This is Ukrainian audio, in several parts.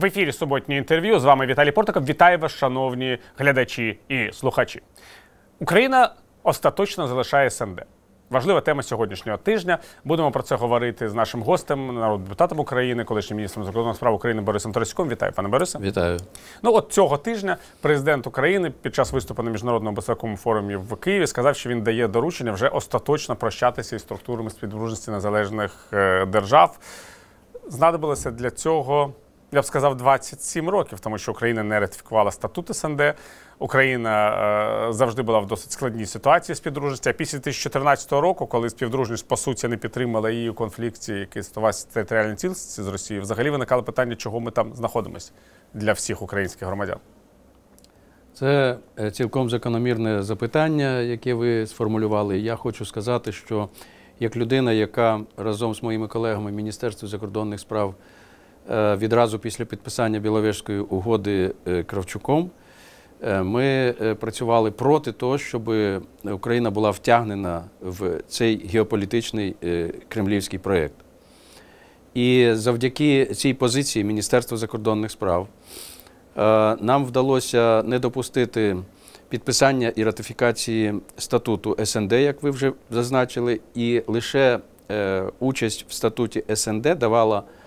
В ефірі суботнє інтерв'ю з вами Віталій Портаков. Вітаю вас, шановні глядачі і слухачі. Україна остаточно залишає СНД. Важлива тема сьогоднішнього тижня. Будемо про це говорити з нашим гостем, народним депутатом України, колишнім міністром закордонних справ України Борисом Тарасюком. Вітаю, пане Борисе. Вітаю. Ну от цього тижня президент України під час виступу на міжнародному безпековому форумі в Києві сказав, що він дає доручення вже остаточно прощатися із структурами співдружності незалежних е, держав. Знадобилося для цього. Я б сказав 27 років, тому що Україна не ратифікувала статут СНД. Україна е, завжди була в досить складній ситуації співдружності. А після 2014 року, коли співдружність по суті не підтримала її у конфлікті, який стосувався територіальної цілісності з Росією, взагалі виникало питання, чого ми там знаходимося для всіх українських громадян. Це е, цілком закономірне запитання, яке ви сформулювали. Я хочу сказати, що як людина, яка разом з моїми колегами в Міністерстві закордонних справ відразу після підписання Біловежської угоди е, Кравчуком, ми працювали проти того, щоб Україна була втягнена в цей геополітичний кремлівський проєкт. І завдяки цій позиції Міністерства закордонних справ нам вдалося не допустити підписання і ратифікації статуту СНД, як ви вже зазначили, і лише е, участь в статуті СНД давала е,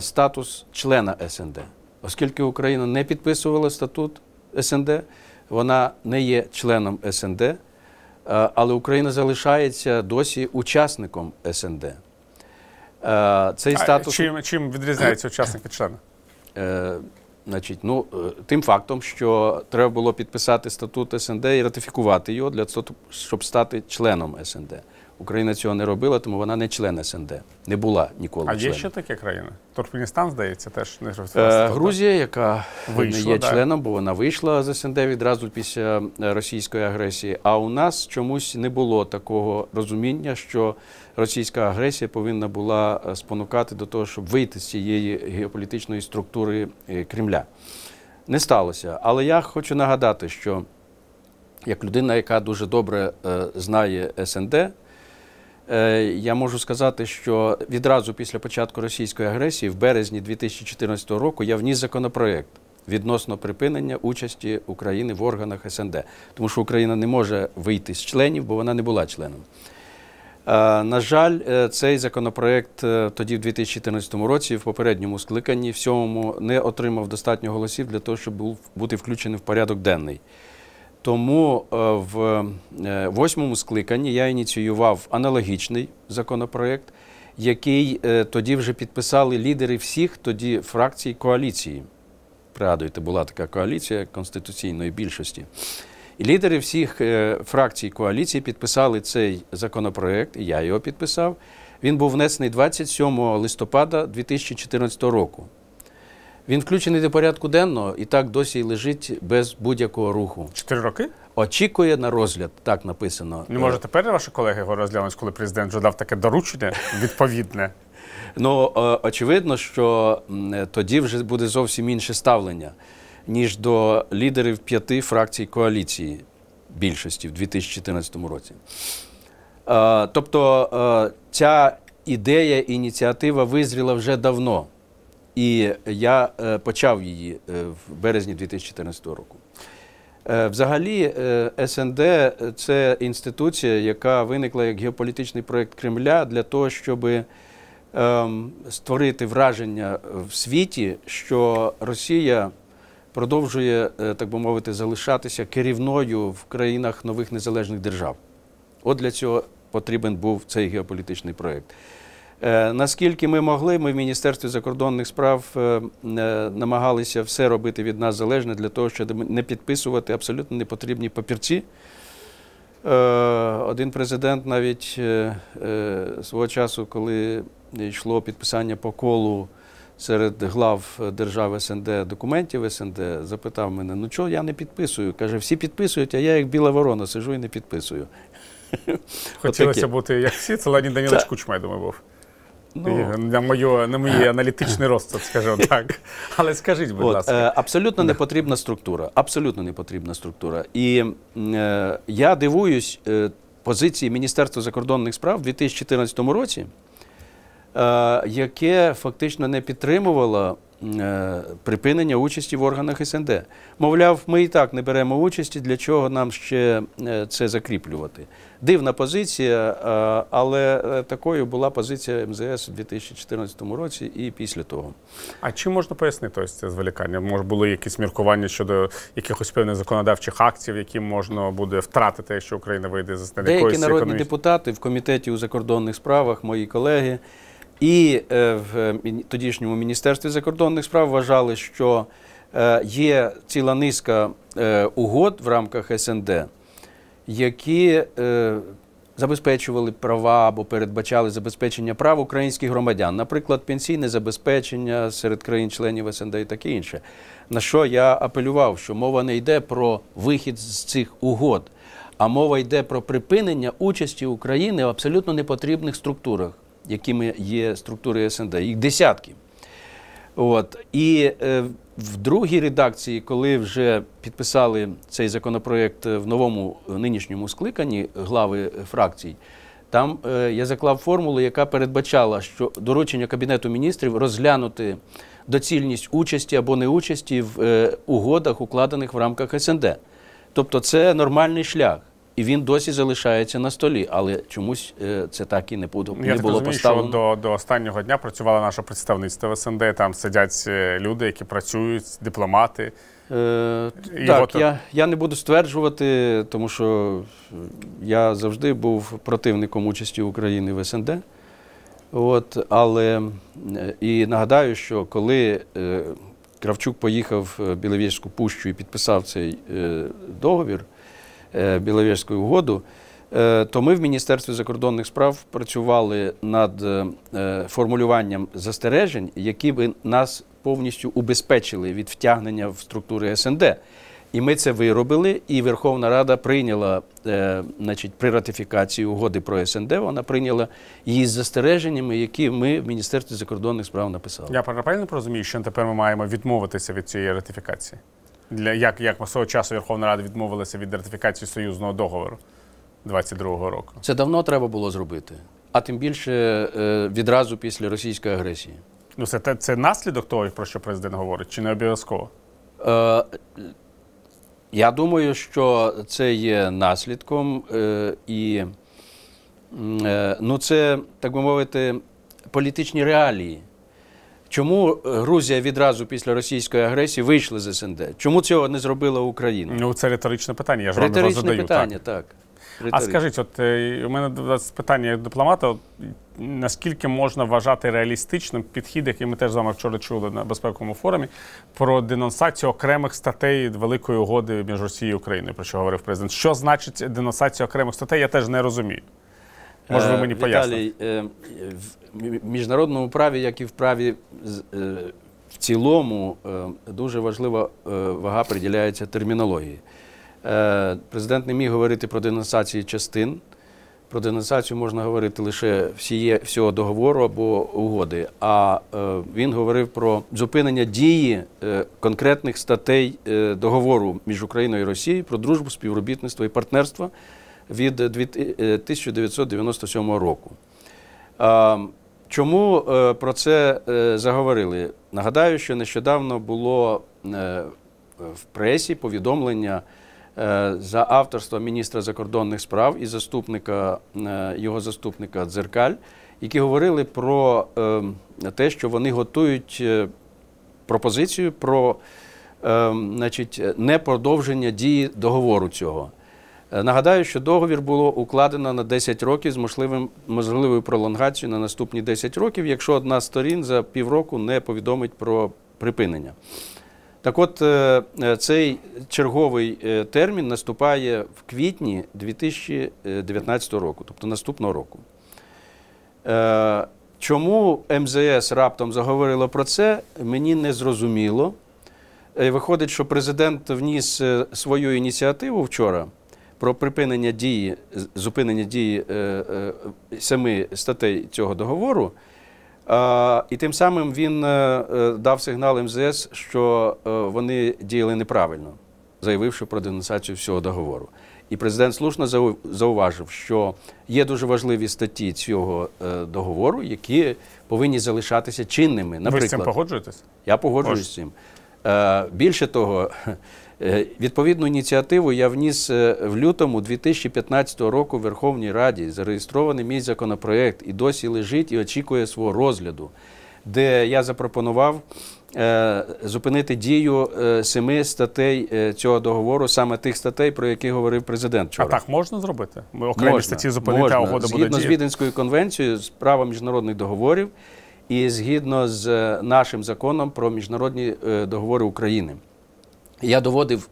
статус члена СНД. Оскільки Україна не підписувала статут СНД, вона не є членом СНД, е, але Україна залишається досі учасником СНД. Цей статус... Чим чим відрізняється учасник від члена? Значить, ну, е, Тим фактом, що треба було підписати статут СНД і ратифікувати його для того, щоб стати членом СНД. Україна цього не робила, тому вона не член СНД. Не була ніколи. А членом. є ще такі країни? Туркменістан, здається, теж не е, Грузія, яка вийшла, не є да. членом, бо вона вийшла з СНД відразу після е, російської агресії. А у нас чомусь не було такого розуміння, що російська агресія повинна була е, спонукати до того, щоб вийти з цієї геополітичної структури е, Кремля. Не сталося. Але я хочу нагадати, що як людина, яка дуже добре знає СНД. Е, я можу сказати, що відразу після початку російської агресії, в березні 2014 року, я вніс законопроект відносно припинення участі України в органах СНД, тому що Україна не може вийти з членів, бо вона не була членом. Е, на жаль, е, цей законопроект тоді, в 2014 році, в попередньому скликанні, в сьомому не отримав достатньо голосів для того, щоб бути включений в порядок денний. Тому е, в е, восьмому скликанні я ініціював аналогічний законопроект, який е, тоді вже підписали лідери всіх тоді фракцій коаліції. Пригадуєте, була така коаліція конституційної більшості. І лідери всіх фракцій коаліції підписали цей законопроект, і я його підписав. Він був внесений 27 листопада 2014 року. Він включений до порядку денного і так досі лежить без будь-якого руху. Чотири роки? Очікує на розгляд, так написано. Не може тепер ваші колеги його розглянуть, коли президент вже дав таке доручення відповідне. Ну, очевидно, що тоді вже буде зовсім інше ставлення, ніж до лідерів п'яти фракцій коаліції більшості в 2014 році. Тобто ця ідея, ініціатива визріла вже давно. І я е, почав її е, в березні 2014 року. Е, взагалі, СНД це інституція, яка виникла як геополітичний проєкт Кремля для того, щоб ем, створити враження в світі, що Росія продовжує, так би мовити, залишатися керівною в країнах нових незалежних держав. От для цього потрібен був цей геополітичний проєкт. Е, наскільки ми могли, ми в Міністерстві закордонних справ е, е, намагалися все робити від нас залежне для того, щоб не підписувати абсолютно непотрібні папірці. Один президент навіть свого часу, коли йшло підписання по колу серед глав держав СНД документів СНД, запитав мене: ну чого я не підписую? Каже, всі підписують, а я як біла ворона сижу і не підписую. Хотілося бути як всі, це Леонід Данілович Кучма, я думаю, був. Ну, На мою, на мій аналітичний розсуд, скажімо так. Але скажіть, будь от, ласка. Е, абсолютно не потрібна структура. Абсолютно не потрібна структура. І е, я дивуюсь е, позиції Міністерства закордонних справ у 2014 році, е, яке фактично не підтримувало припинення участі в органах СНД. Мовляв, ми і так не беремо участі, для чого нам ще е, це закріплювати. Дивна позиція, е, але такою була позиція МЗС у 2014 році і після того. А чим можна пояснити ось це зволікання? Може, були якісь міркування щодо якихось певних законодавчих актів, які можна буде втратити, якщо Україна вийде з Деякі народні економіч... депутати в комітеті у закордонних справах, мої колеги. І е, в тодішньому міністерстві закордонних справ вважали, що е, є ціла низка е, угод в рамках СНД, які забезпечували права або передбачали забезпечення прав українських громадян, наприклад, пенсійне забезпечення серед країн-членів СНД і таке інше. На що я апелював, що мова не йде про вихід з цих угод, а мова йде про припинення участі України в абсолютно непотрібних структурах якими є структури СНД, їх десятки. От. І е, в другій редакції, коли вже підписали цей законопроект в новому нинішньому скликанні глави фракцій, там е, я заклав формулу, яка передбачала, що доручення Кабінету міністрів розглянути доцільність участі або неучасті в е, угодах, укладених в рамках СНД. Тобто це нормальний шлях. І він досі залишається на столі, але чомусь е, це так і не було, не Я було розумію, поставлено. що до до останнього дня працювало наше представництво в СНД. Там сидять е, люди, які працюють, дипломати. Е, Так, я я не буду стверджувати, тому що я завжди був противником участі України в СНД. От, Але е, і нагадаю, що коли е, Кравчук поїхав в Біловіжську пущу і підписав цей е, договір. Е, Біловежську угоду, е, то ми в Міністерстві закордонних справ працювали над е, формулюванням застережень, які би нас повністю убезпечили від втягнення в структури СНД. І ми це виробили, і Верховна Рада прийняла, значить, при ратифікації угоди про СНД, вона прийняла її з застереженнями, які ми в Міністерстві закордонних справ написали. Я правильно розумію, що тепер ми маємо відмовитися від цієї ратифікації? Для як як свого часу Верховна Рада відмовилася від ратифікації союзного договору 22-го року? Це давно треба було зробити, а тим більше е, відразу після російської агресії. Ну, це це наслідок того, про що президент говорить, чи не обов'язково? Е, Я думаю, що це є наслідком, е, і е, ну, це, так би мовити, політичні реалії. Чому е, Грузія відразу після російської агресії вийшла з СНД? Чому цього не зробила Україна? Ну це риторичне питання. Я ж вам задаю. питання, так. так. А скажіть, от е, у мене питання як дипломата: наскільки можна вважати реалістичним підхід, який ми теж з вами вчора чули на безпековому форумі, про денонсацію окремих статей Великої угоди між Росією і Україною, про що говорив президент? Що значить денонсація окремих статей? Я теж не розумію. Може, ви е, мені поясните? Е, в міжнародному праві, як і в праві е, в цілому, дуже важлива вага приділяється термінології. Президент не міг говорити про денонсацію частин. Про денонсацію можна говорити лише всіє, всього договору або угоди. А він говорив про зупинення дії конкретних статей договору між Україною і Росією про дружбу, співробітництво і партнерство від 1997 року. Чому е, про це е, заговорили? Нагадаю, що нещодавно було е, в пресі повідомлення за авторства міністра закордонних справ і заступника його заступника Дзеркаль, які говорили про те, що вони готують пропозицію про значить, непродовження дії договору цього. Е, нагадаю, що договір було укладено на 10 років з можливим, можливою пролонгацією на наступні 10 років, якщо одна з сторін за півроку не повідомить про припинення. Так от е, е, цей черговий термін наступає в квітні 2019 року, тобто наступного року. Чому МЗС раптом заговорило про це, мені не зрозуміло. Виходить, що президент вніс свою ініціативу вчора про припинення дії, зупинення дії е, е, семи статей цього договору. І тим самим він е, дав сигнал МЗС, що вони діяли неправильно. заявивши про денонсацію всього договору. І президент слушно зауважив, що є дуже важливі статті цього договору, які повинні залишатися чинними. Наприклад, Ви з цим погоджуєтесь? Я погоджуюсь з цим. Більше того, відповідну ініціативу я вніс в лютому 2015 року в Верховній Раді. Зареєстрований мій законопроект і досі лежить і очікує свого розгляду, де я запропонував. Е, зупинити дію е, семи статей е, цього договору, саме тих статей, про які говорив президент. вчора. А так можна зробити? Ми окремі можна, статті зупинити, можна. а угода згідно буде з Віденською конвенцією з права міжнародних договорів і згідно з нашим законом про міжнародні договори України. Я доводив,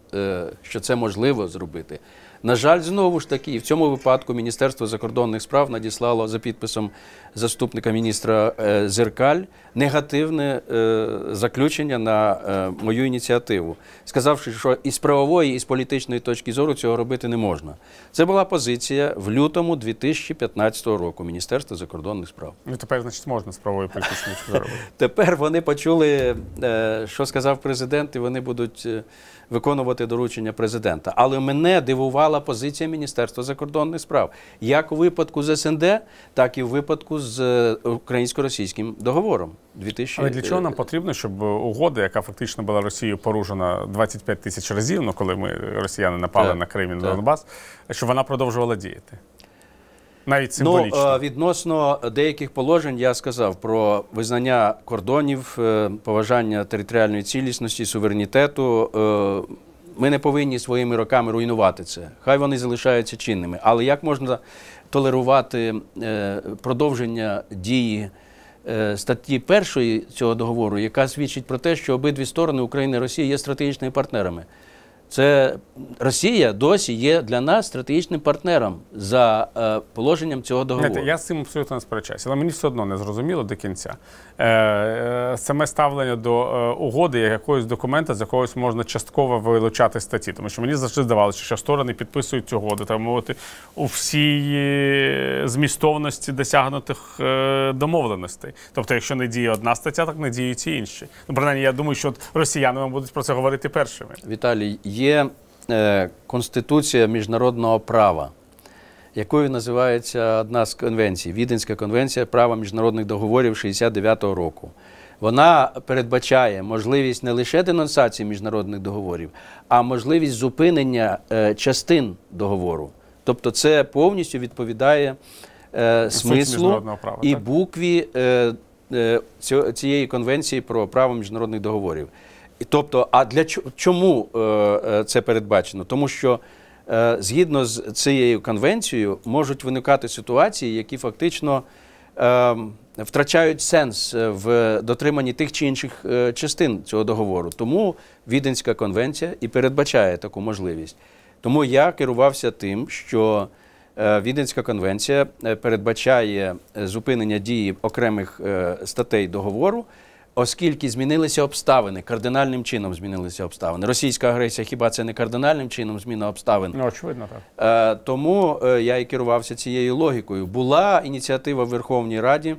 що це можливо зробити. На жаль, знову ж таки, в цьому випадку Міністерство закордонних справ надіслало за підписом заступника міністра е, Зеркаль негативне е, заключення на е, мою ініціативу, сказавши, що із правової і з політичної точки зору цього робити не можна. Це була позиція в лютому 2015 року Міністерства закордонних справ. Ну тепер, значить, можна з правової політичної точки зору. Тепер вони почули, що сказав президент, і вони будуть виконувати доручення президента. Але мене дивувала позиція Міністерства закордонних справ як у випадку з СНД, так і в випадку з е, українсько-російським договором. 2000... Але для чого нам потрібно, щоб угода, яка фактично була Росією порушена 25 тисяч разів, ну коли ми росіяни напали так, на Крим і на Донбас, щоб вона продовжувала діяти? Навіть ну, символічно. Ну, відносно деяких положень я сказав про визнання кордонів, е, поважання територіальної цілісності, суверенітету. Е, ми не повинні своїми роками руйнувати це. Хай вони залишаються чинними. Але як можна толерувати продовження дії статті першої цього договору, яка свідчить про те, що обидві сторони України і Росії є стратегічними партнерами? Це Росія досі є для нас стратегічним партнером за е, положенням цього договору. Знаєте, Я з цим абсолютно не сперечаюся, але мені все одно не зрозуміло до кінця. Е, е, Саме ставлення до е, угоди як якогось документа, з якогось можна частково вилучати статті. Тому що мені завжди здавалося, що сторони підписують цю угоду, треба мовити у всій е, змістовності досягнутих е, домовленостей. Тобто, якщо не діє одна стаття, так не діють і інші. Ну, принаймні, я думаю, що росіяни будуть про це говорити першими. Віталій є е, Конституція міжнародного права, якою називається одна з конвенцій Віденська конвенція права міжнародних договорів 69-го року. Вона передбачає можливість не лише денонсації міжнародних договорів, а можливість зупинення е, частин договору. Тобто, це повністю відповідає е, смислу права, і букві цієї конвенції про право міжнародних договорів. Тобто, а для чому е, е, це передбачено? Тому що е, згідно з цією конвенцією можуть виникати ситуації, які фактично втрачають сенс в дотриманні тих чи інших частин цього договору. Тому Віденська конвенція і передбачає таку можливість. Тому я керувався тим, що Віденська конвенція передбачає зупинення дії окремих статей договору оскільки змінилися обставини, кардинальним чином змінилися обставини. Російська агресія хіба це не кардинальним чином зміна обставин? Ну, очевидно, так. Е, тому е, я і керувався цією логікою. Була ініціатива в Верховній Раді,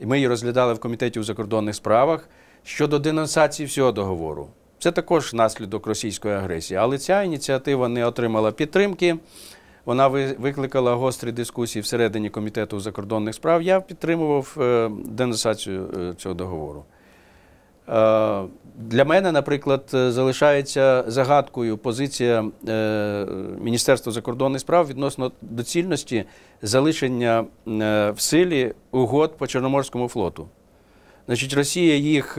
і ми її розглядали в комітеті у закордонних справах щодо денонсації всього договору. Це також наслідок російської агресії, але ця ініціатива не отримала підтримки. Вона викликала гострі дискусії всередині комітету закордонних справ. Я підтримував е, денонсацію цього договору. Е, для мене, наприклад, е, залишається загадкою позиція е, Міністерства закордонних справ відносно доцільності залишення в силі угод по Чорноморському флоту. Значить, Росія їх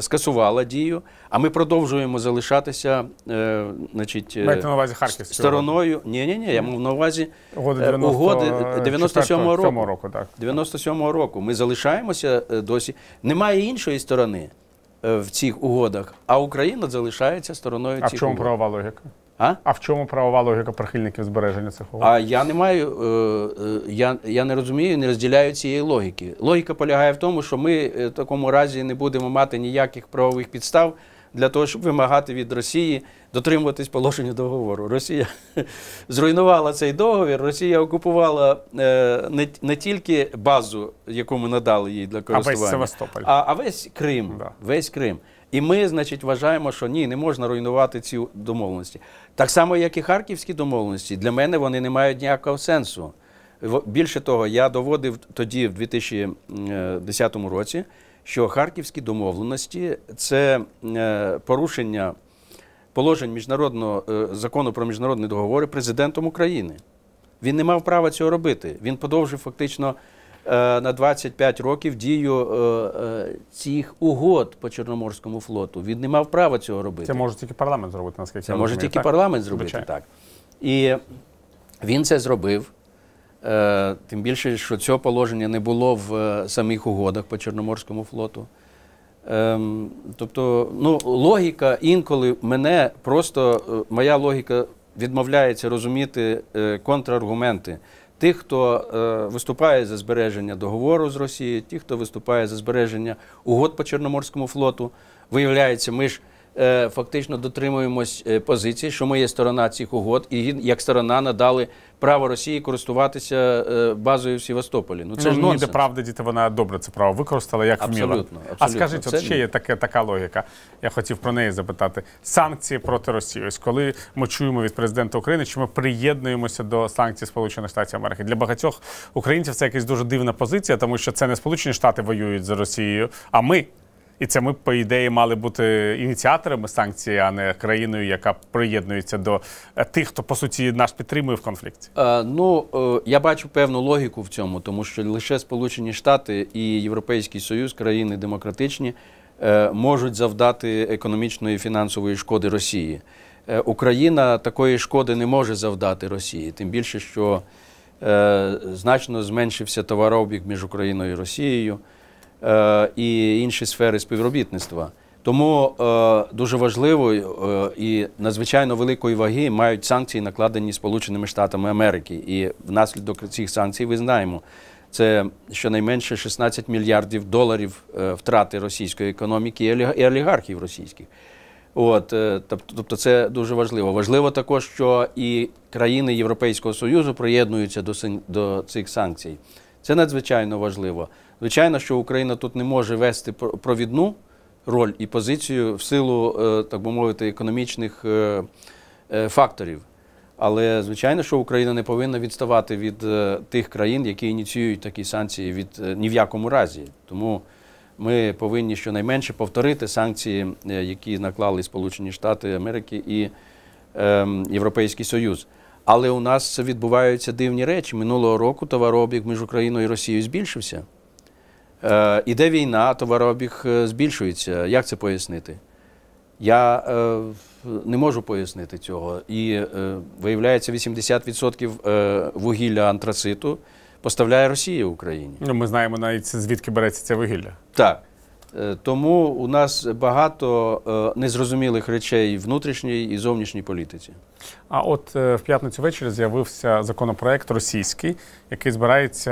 скасувала дію, а ми продовжуємо залишатися значить, на увазі Харківською стороною. Ні, ні, ні, я мав на увазі угоди 97-го року. року так. 97-го року. Ми залишаємося досі. Немає іншої сторони. Е, в цих угодах, а Україна залишається стороною а цих в чому угод. правова логіка? А А в чому правова логіка прихильників збереження цих угод? А я не маю, е, е, я я не розумію, не розділяю цієї логіки. Логіка полягає в тому, що ми в такому разі не будемо мати ніяких правових підстав для того, щоб вимагати від Росії дотримуватись положення договору. Росія зруйнувала цей договір. Росія окупувала е, не не тільки базу, яку ми надали їй для користування, а весь Севастополь. А, а весь Крим. Да. Весь Крим. І ми, значить, вважаємо, що ні, не можна руйнувати ці домовленості. Так само, як і харківські домовленості, для мене вони не мають ніякого сенсу. Більше того, я доводив тоді, в 2010 році, що харківські домовленості це е, порушення положень міжнародного е, закону про міжнародні договори президентом України. Він не мав права цього робити. Він подовжив фактично е, на 25 років дію цих угод по Чорноморському флоту. Він не мав права цього робити. Це може тільки парламент зробити, наскільки це я може тільки так? парламент зробити Звичайно. так. І він це зробив. Е, Тим більше, що цього положення не було в е, самих угодах по Чорноморському флоту. Ем, Тобто, ну, логіка інколи мене просто е, моя логіка відмовляється розуміти е, контраргументи тих, хто е, виступає за збереження договору з Росією, ті, хто виступає за збереження угод по Чорноморському флоту. Виявляється, ми ж фактично дотримуємось е, позиції, що ми є сторона цих угод, і як сторона надали право Росії користуватися е, базою в Севастополі. Ну це ну, ж нонсенс. де правда діти вона добре це право використала, як вміла. Абсолютно, А скажіть, Це от ще є таке, така логіка. Я хотів про неї запитати. Санкції проти Росії. Ось коли ми чуємо від президента України, що ми приєднуємося до санкцій Сполучених Штатів Америки. Для багатьох українців це якась дуже дивна позиція, тому що це не Сполучені Штати воюють за Росією, а ми. І це ми, по ідеї, мали бути ініціаторами санкцій, а не країною, яка приєднується до е, тих, хто по суті нас підтримує в конфлікті. Е, Ну, е, я бачу певну логіку в цьому, тому що лише Сполучені Штати і Європейський Союз, країни демократичні, е, можуть завдати економічної і фінансової шкоди Росії. Е, Україна такої шкоди не може завдати Росії, тим більше, що е, значно зменшився товарообіг між Україною і Росією і інші сфери співробітництва. Тому е, дуже важливо е, і надзвичайно великої ваги мають санкції, накладені Сполученими Штатами Америки. І внаслідок цих санкцій, ви знаємо, це щонайменше 16 мільярдів доларів е, втрати російської економіки і оліг- і олігархів російських. От, е, тобто, це дуже важливо. Важливо також, що і країни Європейського Союзу приєднуються до цих санкцій. Це надзвичайно важливо. Звичайно, що Україна тут не може вести провідну роль і позицію в силу, е, так би мовити, економічних е, е, факторів. Але звичайно, що Україна не повинна відставати від тих країн, які ініціюють такі санкції від ні в якому разі. Тому ми повинні щонайменше повторити санкції, які наклали Сполучені Штати Америки і ем, Європейський Союз. Але у нас відбуваються дивні речі. Минулого року товарообіг між Україною і Росією збільшився. Е, іде війна, товарообіг е, збільшується. Як це пояснити? Я е, не можу пояснити цього. І е, виявляється, 80% е, вугілля антрациту поставляє Росія Україні. Ну, ми знаємо навіть звідки береться це вугілля. Так. Е, Тому у нас багато е, незрозумілих речей внутрішній і зовнішній політиці. А от е, в п'ятницю ввечері з'явився законопроект російський, який збирається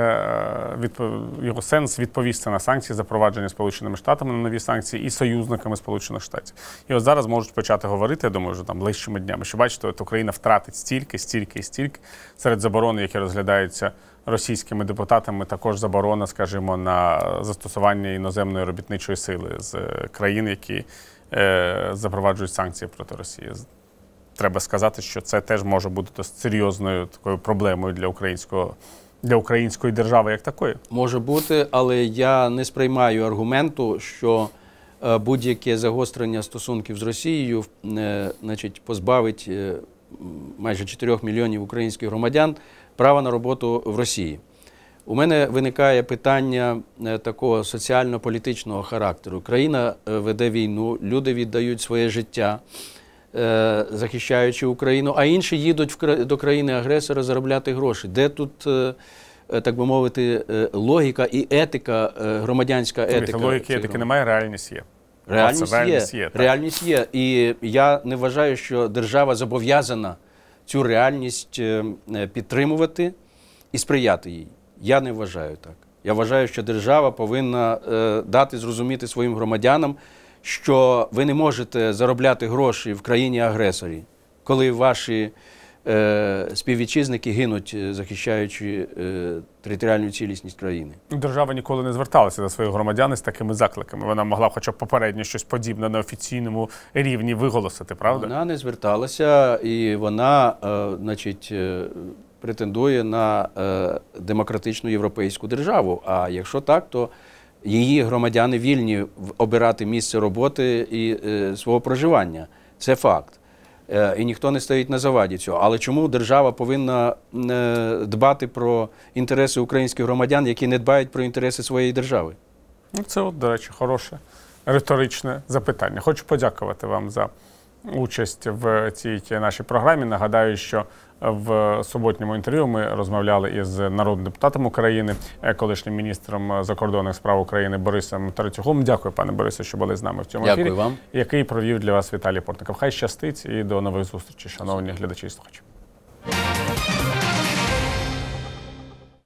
його сенс відповісти на санкції, запроваджені Сполученими Штатами на нові санкції і союзниками Сполучених Штатів. І от зараз можуть почати говорити, я думаю, вже там ближчими днями, що бачите, от Україна втратить стільки, стільки і стільки серед заборон, які розглядаються російськими депутатами, також заборона, скажімо, на застосування іноземної робітничої сили з е, країн, які е, запроваджують санкції проти Росії. Треба сказати, що це теж може бути серйозною такою проблемою для українського для української держави як такої. Може бути, але я не сприймаю аргументу, що е, будь-яке загострення стосунків з Росією значить, позбавить майже 4 мільйонів українських громадян права на роботу в Росії. У мене виникає питання е, такого соціально-політичного характеру. Країна е, веде війну, люди віддають своє життя, е, захищаючи Україну, а інші їдуть в до країни-агресора заробляти гроші. Де тут, так би мовити, логіка і етика, громадянська етика? Логіки етики немає, реальність є. Реальність, Це реальність є. є, реальність є. І я не вважаю, що держава зобов'язана цю реальність е, е, підтримувати і сприяти їй. Я не вважаю так. Я вважаю, що держава повинна е, дати зрозуміти своїм громадянам, що ви не можете заробляти гроші в країні-агресорі, коли ваші співвітчизники гинуть, е, захищаючи е, територіальну цілісність країни. Держава ніколи не зверталася до своїх громадян з такими закликами. Вона могла, хоча б попередньо щось подібне на офіційному рівні виголосити, правда? Вона не зверталася, і вона, е, значить, е, претендує на е, демократичну європейську державу. А якщо так, то її громадяни вільні обирати місце роботи і е, свого проживання. Це факт. Е, І ніхто не стоїть на заваді цього. Але чому держава повинна е, дбати про інтереси українських громадян, які не дбають про інтереси своєї держави? Ну, це, от, до речі, хороше риторичне запитання. Хочу подякувати вам за участь в цій нашій програмі. Нагадаю, що в суботньому інтерв'ю ми розмовляли із народним депутатом України, е, колишнім міністром закордонних справ України Борисом Тарацюгом. Дякую, пане Борисе, що були з нами в цьому Дякую ефірі. вам. Який провів для вас Віталій Портников. Хай щастить і до нових зустрічей, шановні глядачі і слухачі.